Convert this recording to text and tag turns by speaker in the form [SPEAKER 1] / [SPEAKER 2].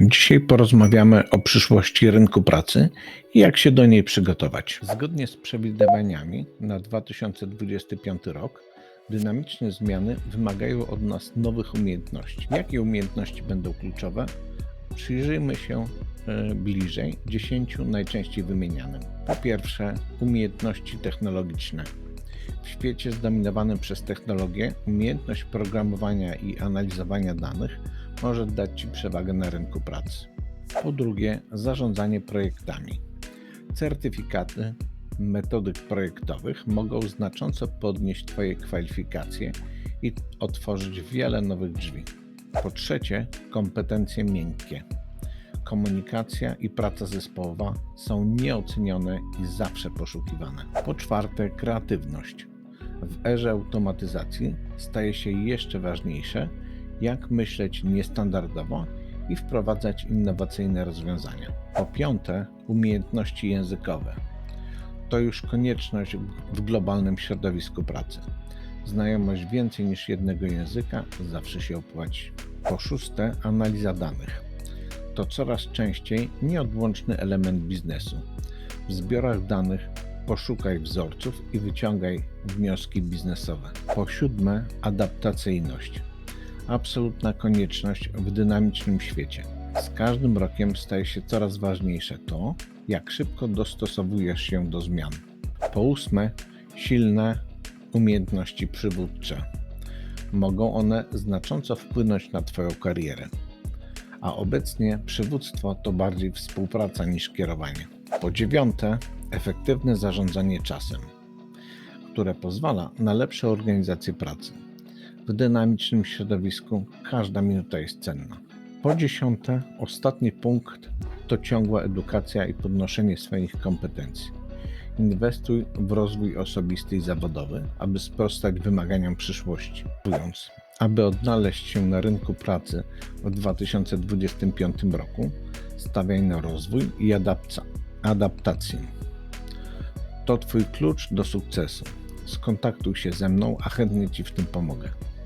[SPEAKER 1] Dzisiaj porozmawiamy o przyszłości rynku pracy i jak się do niej przygotować. Zgodnie z przewidywaniami na 2025 rok, dynamiczne zmiany wymagają od nas nowych umiejętności. Jakie umiejętności będą kluczowe? Przyjrzyjmy się e, bliżej 10 najczęściej wymienianym. Po pierwsze, umiejętności technologiczne. W świecie zdominowanym przez technologię, umiejętność programowania i analizowania danych może dać Ci przewagę na rynku pracy. Po drugie, zarządzanie projektami. Certyfikaty metodyk projektowych mogą znacząco podnieść Twoje kwalifikacje i otworzyć wiele nowych drzwi. Po trzecie, kompetencje miękkie. Komunikacja i praca zespołowa są nieocenione i zawsze poszukiwane. Po czwarte, kreatywność. W erze automatyzacji staje się jeszcze ważniejsze, jak myśleć niestandardowo i wprowadzać innowacyjne rozwiązania. Po piąte, umiejętności językowe. To już konieczność w globalnym środowisku pracy. Znajomość więcej niż jednego języka zawsze się opłaci. Po szóste, analiza danych. To coraz częściej nieodłączny element biznesu. W zbiorach danych poszukaj wzorców i wyciągaj wnioski biznesowe. Po siódme, adaptacyjność absolutna konieczność w dynamicznym świecie. Z każdym rokiem staje się coraz ważniejsze to, jak szybko dostosowujesz się do zmian. Po ósme, silne umiejętności przywódcze. Mogą one znacząco wpłynąć na Twoją karierę. A obecnie przywództwo to bardziej współpraca niż kierowanie. Po dziewiąte, efektywne zarządzanie czasem, które pozwala na lepszą organizację pracy. W dynamicznym środowisku każda minuta jest cenna. Po dziesiąte, ostatni punkt to ciągła edukacja i podnoszenie swoich kompetencji. Inwestuj w rozwój osobisty i zawodowy, aby sprostać wymaganiom przyszłości. Aby odnaleźć się na rynku pracy w 2025 roku, stawiaj na rozwój i adapca- adaptację. To Twój klucz do sukcesu. Skontaktuj się ze mną, a chętnie Ci w tym pomogę.